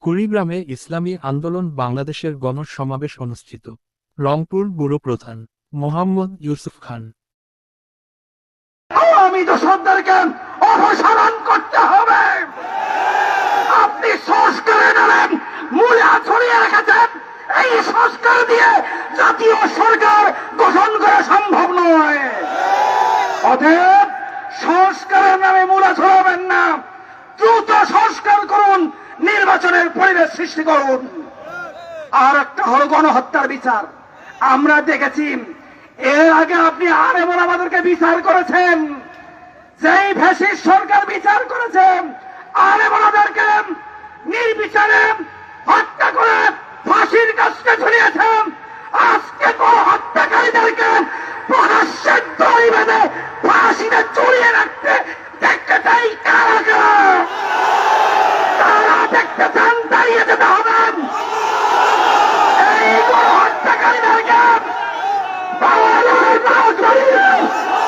কুড়িগ্রামে ইসলামী আন্দোলন বাংলাদেশের গণসমাবেশ অনুষ্ঠিত। রংপুর ব্যুরো প্রধান মোহাম্মদ ইউসুফ খান। আওয়ামী দোষরদেরকে অপসারণ করতে হবে। আপনি সংস্কারে নামেন মূলে ছড়িয়ে রেখেছেন। এই সংস্কার দিয়ে জাতীয় সরকার গঠন করা সম্ভব নয়। অতএব, সংস্কারের নামে মূলা ছড়াবেন না। দ্রুত সংস্কার করুন নির্বাচনের পরিবেশ সৃষ্টি করুন। আর একটা হলো গণহত্যার বিচার। আমরা দেখেছি, এর আগে আপনি আর এমন আমাদেরকে বিচার করেছেন। যেই ভেসির সরকার বিচার করেছেন আর এমন আমাদেরকে নির্বিচারে হত্যা করে ফাঁসির কাজকে ঝুলিয়েছেন আজকে হত্যাকারীদেরকে প্রকাশ্যে দড়ি বেঁধে ফাঁসিতে চড়িয়ে রাখতে দেখতে চাই কারা কারা তারা দেখতে চান দাঁড়িয়ে যেতে হবে এই গণহত্যাকারীদেরকে বাংলার রাজবাড়িতে প্রকাশ্যে ফাঁসি দিতে হবে। ফাঁসি, ফাঁসি, ফাঁসি চাই।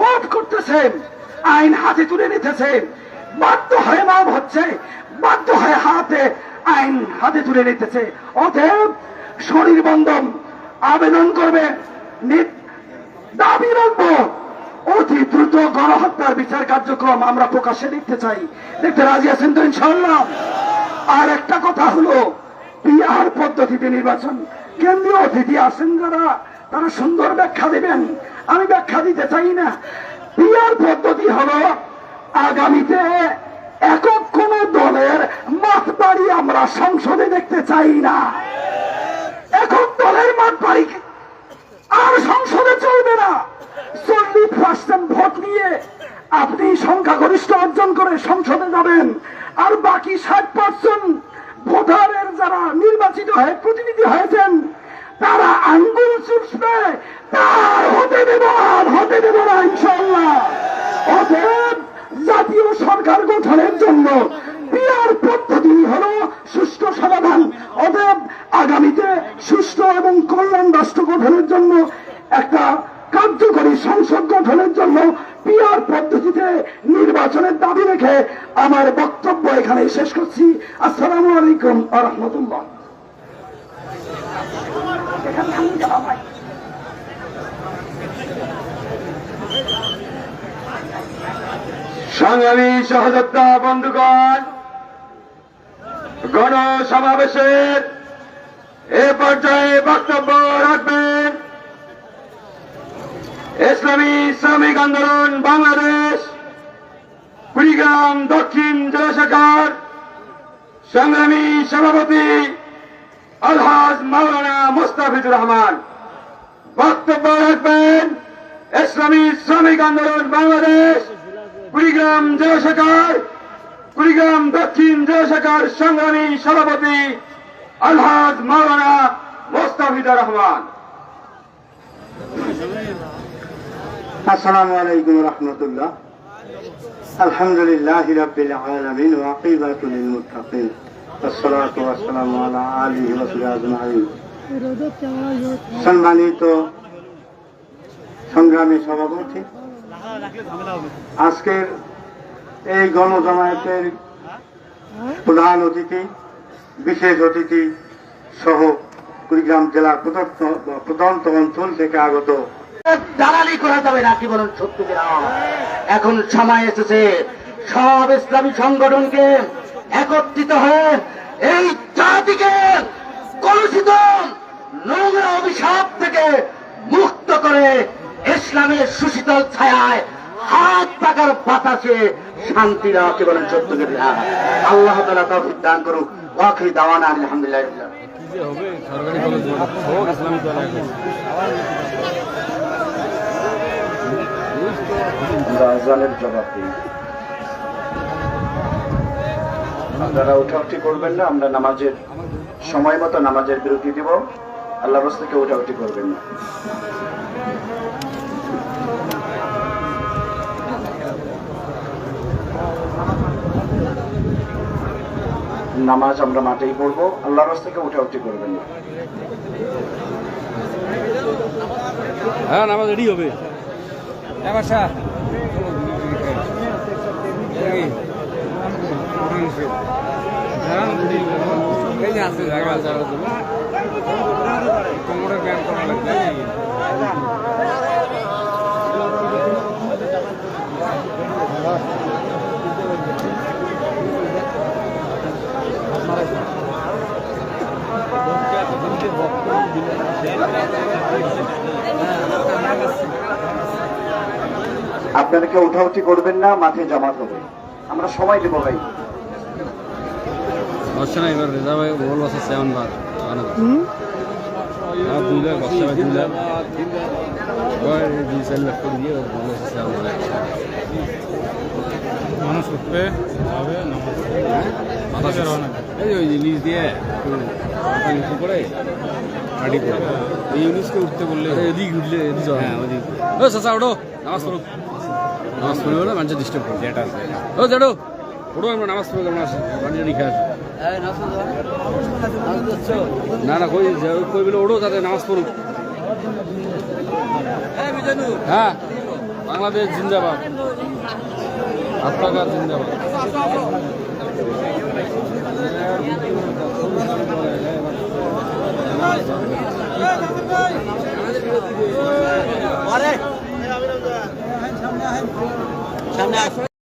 মত করতেছেন, আইন হাতে তুলে নিতেছেন। বাধ্য হয়ে মাপ হচ্ছে, বাধ্য হয়ে হাতে আইন হাতে তুলে নিতেছে। অতএব শরীর বন্ধন আবেদন করবে দাবি রাখব। অতি দ্রুত গণহত্যার বিচার কার্যক্রম আমরা প্রকাশ্যে দেখতে চাই। দেখতে রাজি আছেন তো ইনশাল্লাহ আর একটা কথা হলো পিআর পদ্ধতিতে নির্বাচন, কেন্দ্রীয় অতিথি আছেন যারা, তারা সুন্দর ব্যাখ্যা দিবেন। আমি ব্যাখ্যা দিতে চাই না। পিআর পদ্ধতি হলো আগামীতে একক কোন দলের মাঠ বাড়ি আমরা সংসদে দেখতে চাই না। একক দলের মাঠ বাড়ি আর সংসদে চলবে না। চল্লিশ পার্সেন্ট ভোট নিয়ে আপনি সংখ্যাগরিষ্ঠ অর্জন করে সংসদে যাবেন আর বাকি ষাট পার্সেন্ট ভোটারের যারা নির্বাচিত হয়ে প্রতিনিধি হয়েছেন, তারা আঙ্গুল চুষবে, তার দেব না, হতে দেব না ইনশাল্লাহ অতএব জাতীয় সরকার গঠনের জন্য পিয়ার পদ্ধতি হলো সুষ্ঠু সমাধান। অতএব আগামীতে সুষ্ঠু এবং কল্যাণ রাষ্ট্র গঠনের জন্য একটা কার্যকরী সংসদ গঠনের জন্য পিয়ার পদ্ধতিতে নির্বাচনের দাবি রেখে আমার বক্তব্য এখানে শেষ করছি। আসসালামু আলাইকুম আ রহমতুল্লাহ। সংগ্রামী সহযোদ্ধা বন্ধুগণ গণসমাবেশের এ পর্যায়ে বক্তব্য রাখবেন। ইসলামী শ্রমিক আন্দোলন বাংলাদেশ, কুড়িগ্রাম দক্ষিণ জেলা শাখার সংগ্রামী সভাপতি আলহাজ মাওলানা মুস্তাফিজুর রহমান। বক্তব্য রাখবেন, ইসলামী শ্রমিক আন্দোলন বাংলাদেশ কুড়িগ্রাম জেলা শাখার কুড়িগ্রাম দক্ষিণ জেলা শাখার সংগ্রামী সভাপতি আলহাজ মাওলানা মোস্তাফিজুর রহমান السلام عليكم ورحمة الله الحمد لله رب العالمين وعقيبة للمتقين والصلاة والسلام على آله وصحبه أجمعين সম্মানিত সংগ্রামী সভাপতি আজকের এই গণজমায়েতের প্রধান অতিথি, বিশেষ অতিথি সহ কুড়িগ্রাম জেলার প্রদত্ত প্রদন্ত অঞ্চল থেকে আগত। দালালি করা যাবে না, কি বলেন সত্য এখন সময় এসেছে। সব ইসলামী সংগঠনকে একত্রিত হয়ে এই জাতিকে কলুষিত নোংরা অভিশাপ ইসলামের সুশীতল ছায়ায় হাত পাকার বাতাসে শান্তি কি বলেন সত্য কিনা আল্লাহ তালা তৌফিক দান করুক ওয়াকি দাওয়ানা আলহামদুলিল্লাহ। আপনারা উঠাউঠি করবেন না, আমরা নামাজের সময় মতো নামাজের বিরতি দিব। আল্লাহ থেকে উঠাউঠি করবেন না। নামাজ আমরা মাঠেই পড়ব। আল্লাহর রাস্তা থেকে উঠাউঠি করবেন না। হ্যাঁ নামাজ রেডি হবে। আপনারা কেউ উঠাউঠি করবেন না মাঠে জমা হবে। আমরা সবাই দেবো ভাই। না এবার রেজা ভাই বল আছে সেভেন বার দুই লাখ বস্তা ভাই দুই লাখ লাখ করে দিয়ে ওর বল আছে সেভেন বার মানুষ উঠবে যাবে নামাজ শেষ। এই ওই জিনিস দিয়ে নিচু করে গাড়ি করে এই ইউনিসকে উঠতে বললে এদিক উঠলে এদিক হ্যাঁ ওদিক ও চাচা ওঠো। নামাজ পড়ো। নামাজ পড়বে না মানুষের ডিস্টার্ব করবে। যেটা আছে। ও জেঠো ওঠো আমরা নামাজ পড়ব আমরা পানি টানি খাই আসি। না না কই কই বলে ওঠো তাতে নামাজ পড়ুক হ্যাঁ বাংলাদেশ জিন্দাবাদ। আপনার জিন্দাবাদ। সামনে আসুন